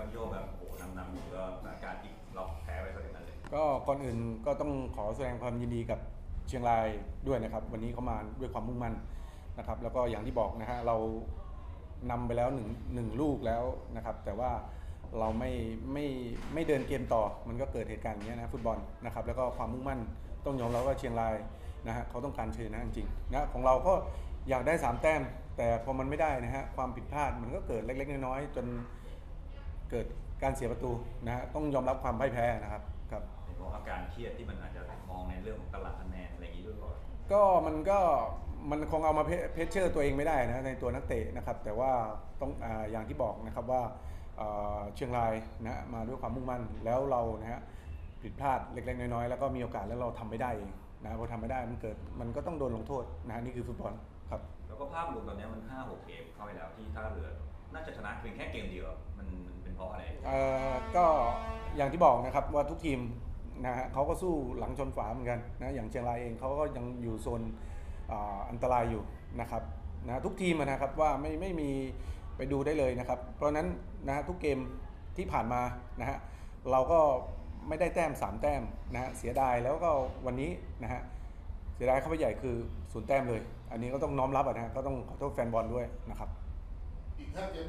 ครับโยแบบโอ้โหนำนำอยู่ก็อาการพลิกล็อกแพ้ไปก็อย่างนั้นเลย ก็ก่อนอื่นก็ต้องขอแสดงความยินดีกับเชียงรายด้วยนะครับ วันนี้เขามาด้วยความมุ่งมั่นนะครับ แล้วก็อย่างที่บอกนะฮะเรานำไปแล้วหนึ่งหนึ่งลูกแล้วนะครับ แต่ว่าเราไม่ไม่ไม่เดินเกมต่อ มันก็เกิดเหตุการณ์อย่างนี้ยนะฟุตบอลนะครับ แล้วก็ความมุ่งมั่นต้องยอมรับว่าเชียงรายนะฮะเขาต้องการเชิญนะจริงๆนะของเราก็อยากได้สามแต้ม แต่พอมันไม่ได้นะฮะความผิดพลาดมันก็เกิดเล็กๆน้อยๆจน เกิดการเสียประตูนะฮะต้องยอมรับความพ่ายแพ้นะครับครับ เห็นว่าอาการเครียดที่มันอาจจะมองในเรื่องของตลาดคะแนนอะไรอย่างนี้ด้วยก่อนก็มันก็มันคงเอามาเพเพชเชอร์ตัวเองไม่ได้นะในตัวนักเตะนะครับ แต่ว่าต้องอาอย่างที่บอกนะครับว่าเอ่อเชียงรายนะมาด้วยความมุ่งมั่นแล้วเรานะฮะผิดพลาดเล็กๆน้อยๆแล้วก็มีโอกาสแล้วเราทำไม่ได้เองนะพอทำไม่ได้มันเกิดมันก็ต้องโดนลงโทษนะฮะนี่คือฟุตบอลครับ แล้วก็ภาพรวมตอนนี้มันห้าหกเกมเข้าไปแล้วที่ท่าเรือ น่าจะชนะเพียงแค่เกมเดียว มันมันเป็นเพราะอะไรเอ่อก็อย่างที่บอกนะครับว่าทุกทีมนะฮะเขาก็สู้หลังชนฝาเหมือนกันนะอย่างเชียงรายเองเขาก็ยังอยู่โซนอ่าอันตรายอยู่นะครับนะทุกทีมอะนะครับว่าไม่ไม่มีไปดูได้เลยนะครับ เพราะฉะนั้นนะฮะทุกเกมที่ผ่านมานะฮะเราก็ไม่ได้แต้ม 3 แต้มนะฮะเสียดายแล้วก็วันนี้นะฮะเสียดายเข้าไปใหญ่คือศูนย์แต้มเลย อันนี้ก็ต้องน้อมรับอะนะฮะก็ต้องขอโทษแฟนบอลด้วยนะครับ อีกห้าเกมไม่